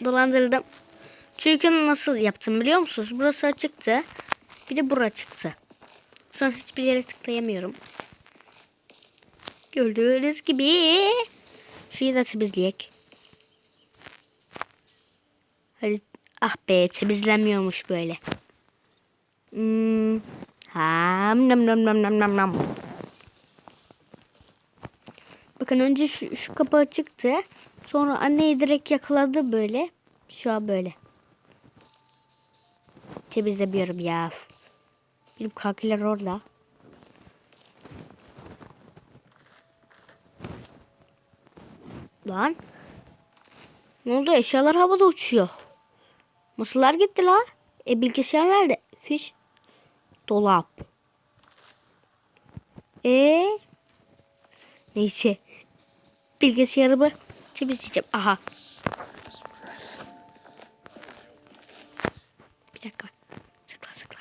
do- dolandırdım. Çünkü nasıl yaptım biliyor musunuz? Burası açıktı. Bir de bura çıktı. Şu an hiçbir yere tıklayamıyorum. Gördüğünüz gibi. Şurayı da temizleyek. Hadi. Ah be temizlenmiyormuş böyle. Hmm. Ham nam nam nam nam nam nam. Bakın önce şu, şu kapı açıktı. Sonra anneyi direkt yakaladı böyle. Şu an böyle. Temizlemiyorum ya. Benim kakiler orada. Lan. Ne oldu? Eşyalar havada uçuyor. Masalar gitti la. E bilgisayar nerede? Fiş. Dolap. E Neyse. Bilgisayarımı temizleyeceğim. Aha. Bir dakika. Sıkla sıkla.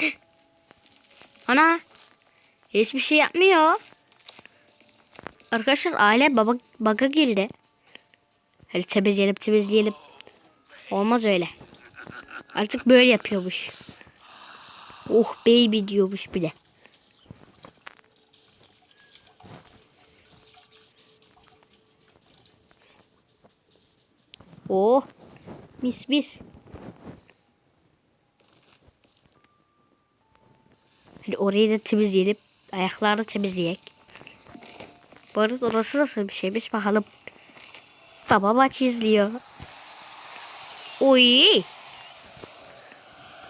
Ana. Hiçbir şey yapmıyor. Arkadaşlar aile baba baga girdi. Hadi temizleyelim temizleyelim. Olmaz öyle. Artık böyle yapıyormuş. Oh baby diyormuş bile. Oh mis mis. Hadi orayı da temizleyelim. Ayakları da temizleyek. Bu arada orası nasıl bir şeymiş bakalım. Baba maç izliyor. Oy.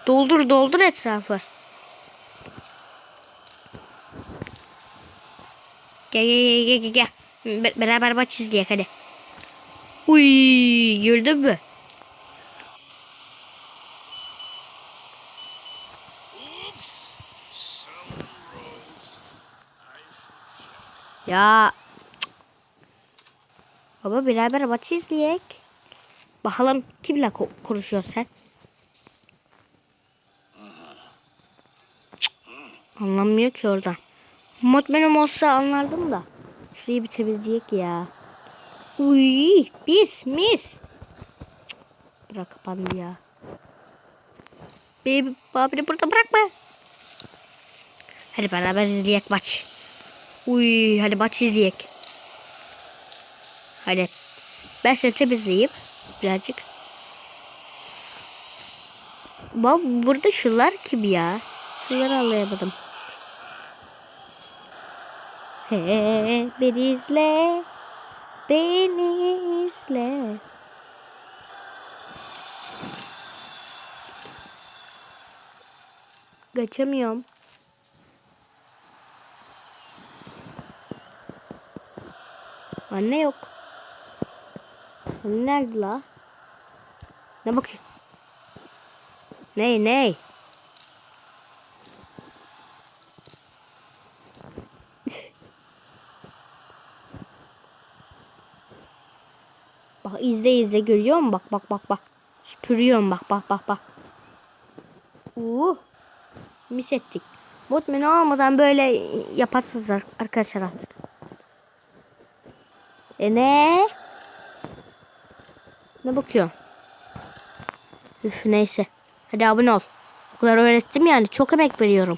Doldur doldur etrafı. Gel gel gel gel gel. Be- beraber maç izleyek hadi. Uy gördün mü? Ya. Baba beraber maç izleyek. Bakalım kimle ko- konuşuyorsun sen? Anlamıyor ki oradan. Mod benim olsa anlardım da. Şurayı bir temizleyek ya. Uy, mis mis. Bırak kapandı ya. Baby, babini burada bırakma. Hadi beraber izleyek maç. Uy, hadi maç izleyek. Hadi. Ben seni temizleyeyim. Birazcık. Bak burada şunlar kim ya? Şunları anlayamadım. He, beni izle. Beni izle. Geçemiyorum. Anne yok. Anne nerede la? Ne bakıyorsun? Ney ney? Bak izle izle görüyor musun? Bak bak bak bak. Süpürüyorum bak bak bak bak. Uh. Mis ettik. Botman'ı almadan böyle yaparsınız ar- arkadaşlar artık. E ne? Ne bakıyor? Üf neyse. Hadi abone ol. O öğrettim yani. Çok emek veriyorum.